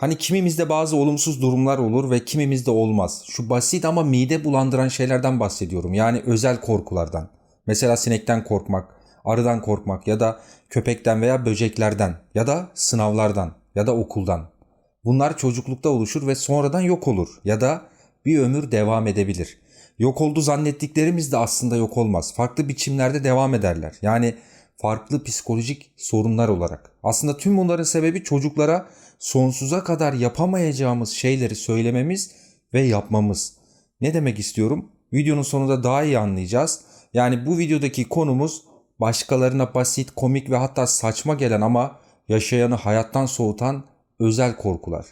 Hani kimimizde bazı olumsuz durumlar olur ve kimimizde olmaz. Şu basit ama mide bulandıran şeylerden bahsediyorum. Yani özel korkulardan. Mesela sinekten korkmak, arıdan korkmak ya da köpekten veya böceklerden ya da sınavlardan ya da okuldan. Bunlar çocuklukta oluşur ve sonradan yok olur ya da bir ömür devam edebilir. Yok oldu zannettiklerimiz de aslında yok olmaz. Farklı biçimlerde devam ederler. Yani farklı psikolojik sorunlar olarak. Aslında tüm bunların sebebi çocuklara sonsuza kadar yapamayacağımız şeyleri söylememiz ve yapmamız. Ne demek istiyorum? Videonun sonunda daha iyi anlayacağız. Yani bu videodaki konumuz başkalarına basit, komik ve hatta saçma gelen ama yaşayanı hayattan soğutan özel korkular.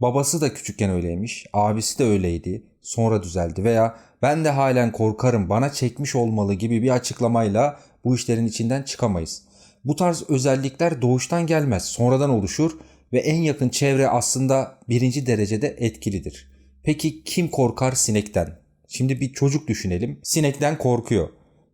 Babası da küçükken öyleymiş, abisi de öyleydi, sonra düzeldi veya ben de halen korkarım bana çekmiş olmalı gibi bir açıklamayla bu işlerin içinden çıkamayız. Bu tarz özellikler doğuştan gelmez, sonradan oluşur ve en yakın çevre aslında birinci derecede etkilidir. Peki kim korkar sinekten? Şimdi bir çocuk düşünelim. Sinekten korkuyor.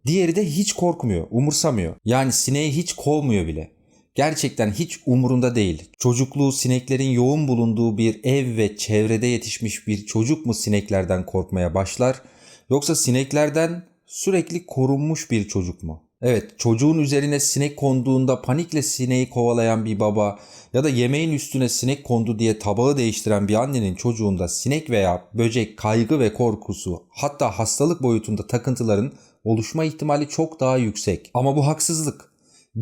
Diğeri de hiç korkmuyor, umursamıyor. Yani sineği hiç kovmuyor bile. Gerçekten hiç umurunda değil. Çocukluğu sineklerin yoğun bulunduğu bir ev ve çevrede yetişmiş bir çocuk mu sineklerden korkmaya başlar? Yoksa sineklerden sürekli korunmuş bir çocuk mu? Evet, çocuğun üzerine sinek konduğunda panikle sineği kovalayan bir baba ya da yemeğin üstüne sinek kondu diye tabağı değiştiren bir annenin çocuğunda sinek veya böcek kaygı ve korkusu hatta hastalık boyutunda takıntıların oluşma ihtimali çok daha yüksek. Ama bu haksızlık.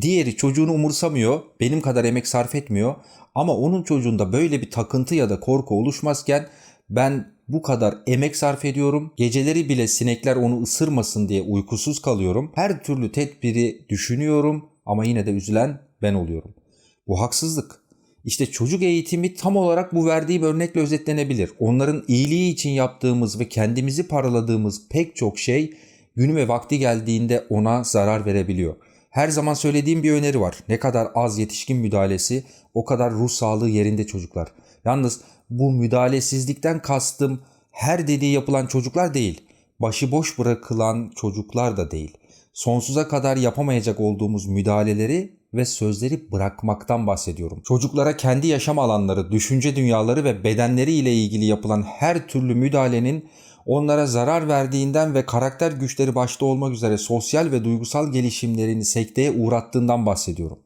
Diğeri çocuğunu umursamıyor, benim kadar emek sarf etmiyor ama onun çocuğunda böyle bir takıntı ya da korku oluşmazken ben bu kadar emek sarf ediyorum. Geceleri bile sinekler onu ısırmasın diye uykusuz kalıyorum. Her türlü tedbiri düşünüyorum ama yine de üzülen ben oluyorum. Bu haksızlık. İşte çocuk eğitimi tam olarak bu verdiğim örnekle özetlenebilir. Onların iyiliği için yaptığımız ve kendimizi paraladığımız pek çok şey günü ve vakti geldiğinde ona zarar verebiliyor. Her zaman söylediğim bir öneri var. Ne kadar az yetişkin müdahalesi o kadar ruh sağlığı yerinde çocuklar. Yalnız bu müdahalesizlikten kastım her dediği yapılan çocuklar değil. Başıboş bırakılan çocuklar da değil. Sonsuza kadar yapamayacak olduğumuz müdahaleleri ve sözleri bırakmaktan bahsediyorum. Çocuklara kendi yaşam alanları, düşünce dünyaları ve bedenleri ile ilgili yapılan her türlü müdahalenin onlara zarar verdiğinden ve karakter güçleri başta olmak üzere sosyal ve duygusal gelişimlerini sekteye uğrattığından bahsediyorum.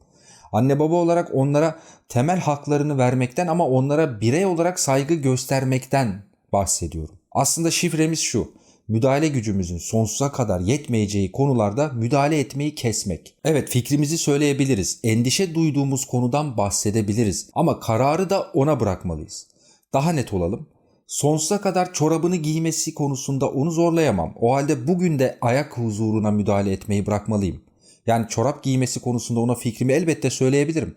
Anne baba olarak onlara temel haklarını vermekten ama onlara birey olarak saygı göstermekten bahsediyorum. Aslında şifremiz şu. Müdahale gücümüzün sonsuza kadar yetmeyeceği konularda müdahale etmeyi kesmek. Evet fikrimizi söyleyebiliriz. Endişe duyduğumuz konudan bahsedebiliriz. Ama kararı da ona bırakmalıyız. Daha net olalım sonsuza kadar çorabını giymesi konusunda onu zorlayamam. O halde bugün de ayak huzuruna müdahale etmeyi bırakmalıyım. Yani çorap giymesi konusunda ona fikrimi elbette söyleyebilirim.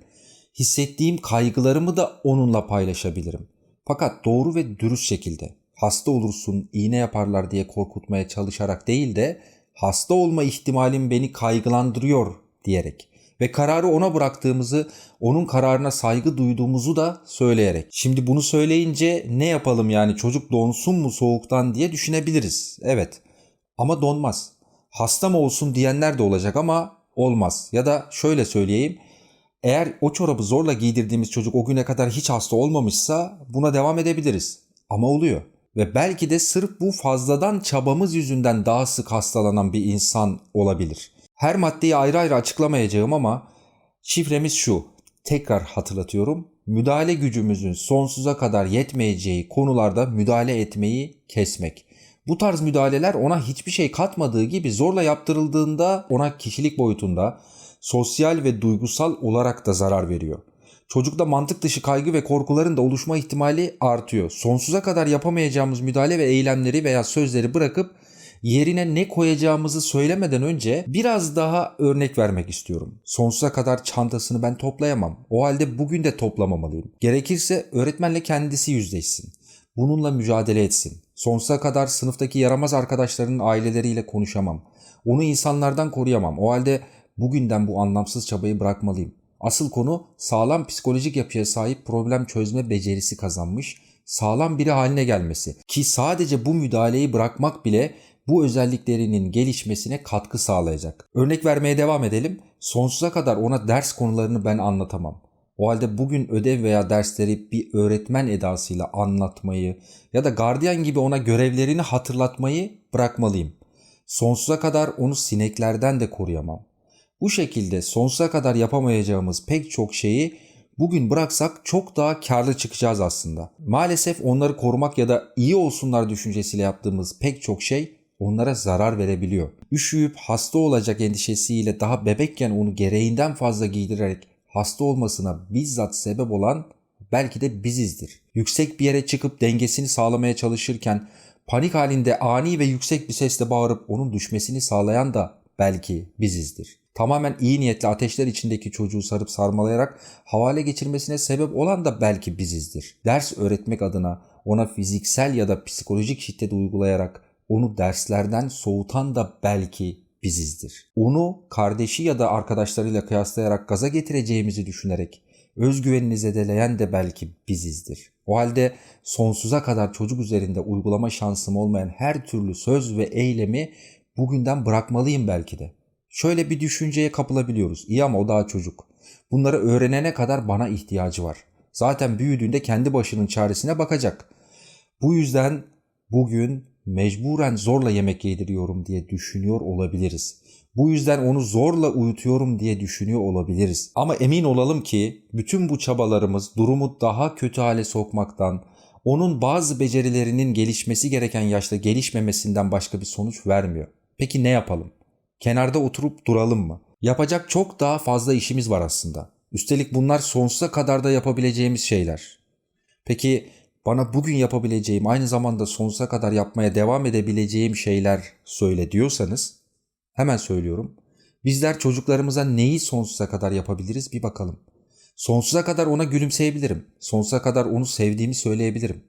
Hissettiğim kaygılarımı da onunla paylaşabilirim. Fakat doğru ve dürüst şekilde hasta olursun, iğne yaparlar diye korkutmaya çalışarak değil de hasta olma ihtimalim beni kaygılandırıyor diyerek ve kararı ona bıraktığımızı, onun kararına saygı duyduğumuzu da söyleyerek. Şimdi bunu söyleyince ne yapalım yani çocuk donsun mu soğuktan diye düşünebiliriz. Evet ama donmaz. Hasta mı olsun diyenler de olacak ama olmaz. Ya da şöyle söyleyeyim. Eğer o çorabı zorla giydirdiğimiz çocuk o güne kadar hiç hasta olmamışsa buna devam edebiliriz. Ama oluyor. Ve belki de sırf bu fazladan çabamız yüzünden daha sık hastalanan bir insan olabilir. Her maddeyi ayrı ayrı açıklamayacağım ama şifremiz şu. Tekrar hatırlatıyorum. Müdahale gücümüzün sonsuza kadar yetmeyeceği konularda müdahale etmeyi kesmek. Bu tarz müdahaleler ona hiçbir şey katmadığı gibi zorla yaptırıldığında ona kişilik boyutunda sosyal ve duygusal olarak da zarar veriyor. Çocukta mantık dışı kaygı ve korkuların da oluşma ihtimali artıyor. Sonsuza kadar yapamayacağımız müdahale ve eylemleri veya sözleri bırakıp yerine ne koyacağımızı söylemeden önce biraz daha örnek vermek istiyorum. Sonsuza kadar çantasını ben toplayamam. O halde bugün de toplamamalıyım. Gerekirse öğretmenle kendisi yüzleşsin. Bununla mücadele etsin. Sonsuza kadar sınıftaki yaramaz arkadaşlarının aileleriyle konuşamam. Onu insanlardan koruyamam. O halde bugünden bu anlamsız çabayı bırakmalıyım. Asıl konu sağlam psikolojik yapıya sahip problem çözme becerisi kazanmış, sağlam biri haline gelmesi. Ki sadece bu müdahaleyi bırakmak bile bu özelliklerinin gelişmesine katkı sağlayacak. Örnek vermeye devam edelim. Sonsuza kadar ona ders konularını ben anlatamam. O halde bugün ödev veya dersleri bir öğretmen edasıyla anlatmayı ya da gardiyan gibi ona görevlerini hatırlatmayı bırakmalıyım. Sonsuza kadar onu sineklerden de koruyamam. Bu şekilde sonsuza kadar yapamayacağımız pek çok şeyi bugün bıraksak çok daha karlı çıkacağız aslında. Maalesef onları korumak ya da iyi olsunlar düşüncesiyle yaptığımız pek çok şey onlara zarar verebiliyor. Üşüyüp hasta olacak endişesiyle daha bebekken onu gereğinden fazla giydirerek hasta olmasına bizzat sebep olan belki de bizizdir. Yüksek bir yere çıkıp dengesini sağlamaya çalışırken panik halinde ani ve yüksek bir sesle bağırıp onun düşmesini sağlayan da belki bizizdir. Tamamen iyi niyetli ateşler içindeki çocuğu sarıp sarmalayarak havale geçirmesine sebep olan da belki bizizdir. Ders öğretmek adına ona fiziksel ya da psikolojik şiddet uygulayarak onu derslerden soğutan da belki bizizdir. Onu kardeşi ya da arkadaşlarıyla kıyaslayarak gaza getireceğimizi düşünerek özgüvenini zedeleyen de belki bizizdir. O halde sonsuza kadar çocuk üzerinde uygulama şansım olmayan her türlü söz ve eylemi bugünden bırakmalıyım belki de. Şöyle bir düşünceye kapılabiliyoruz. İyi ama o daha çocuk. Bunları öğrenene kadar bana ihtiyacı var. Zaten büyüdüğünde kendi başının çaresine bakacak. Bu yüzden bugün mecburen zorla yemek yediriyorum diye düşünüyor olabiliriz. Bu yüzden onu zorla uyutuyorum diye düşünüyor olabiliriz. Ama emin olalım ki bütün bu çabalarımız durumu daha kötü hale sokmaktan, onun bazı becerilerinin gelişmesi gereken yaşta gelişmemesinden başka bir sonuç vermiyor. Peki ne yapalım? Kenarda oturup duralım mı? Yapacak çok daha fazla işimiz var aslında. Üstelik bunlar sonsuza kadar da yapabileceğimiz şeyler. Peki bana bugün yapabileceğim aynı zamanda sonsuza kadar yapmaya devam edebileceğim şeyler söyle diyorsanız hemen söylüyorum. Bizler çocuklarımıza neyi sonsuza kadar yapabiliriz bir bakalım. Sonsuza kadar ona gülümseyebilirim. Sonsuza kadar onu sevdiğimi söyleyebilirim.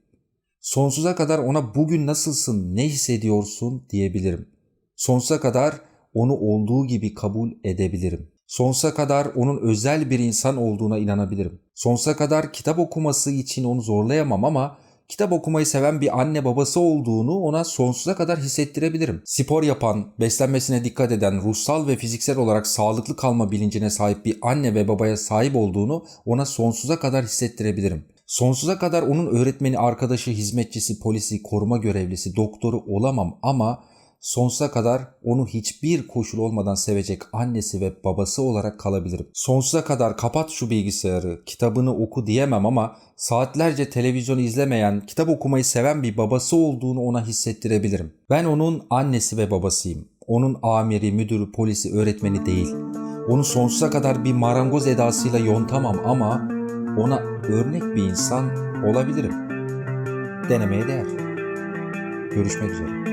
Sonsuza kadar ona bugün nasılsın, ne hissediyorsun diyebilirim. Sonsuza kadar onu olduğu gibi kabul edebilirim. Sonsuza kadar onun özel bir insan olduğuna inanabilirim. Sonsuza kadar kitap okuması için onu zorlayamam ama kitap okumayı seven bir anne babası olduğunu ona sonsuza kadar hissettirebilirim. Spor yapan, beslenmesine dikkat eden, ruhsal ve fiziksel olarak sağlıklı kalma bilincine sahip bir anne ve babaya sahip olduğunu ona sonsuza kadar hissettirebilirim. Sonsuza kadar onun öğretmeni, arkadaşı, hizmetçisi, polisi, koruma görevlisi, doktoru olamam ama sonsuza kadar onu hiçbir koşul olmadan sevecek annesi ve babası olarak kalabilirim. Sonsuza kadar kapat şu bilgisayarı, kitabını oku diyemem ama saatlerce televizyon izlemeyen, kitap okumayı seven bir babası olduğunu ona hissettirebilirim. Ben onun annesi ve babasıyım. Onun amiri, müdürü, polisi, öğretmeni değil. Onu sonsuza kadar bir marangoz edasıyla yontamam ama ona örnek bir insan olabilirim. Denemeye değer. Görüşmek üzere.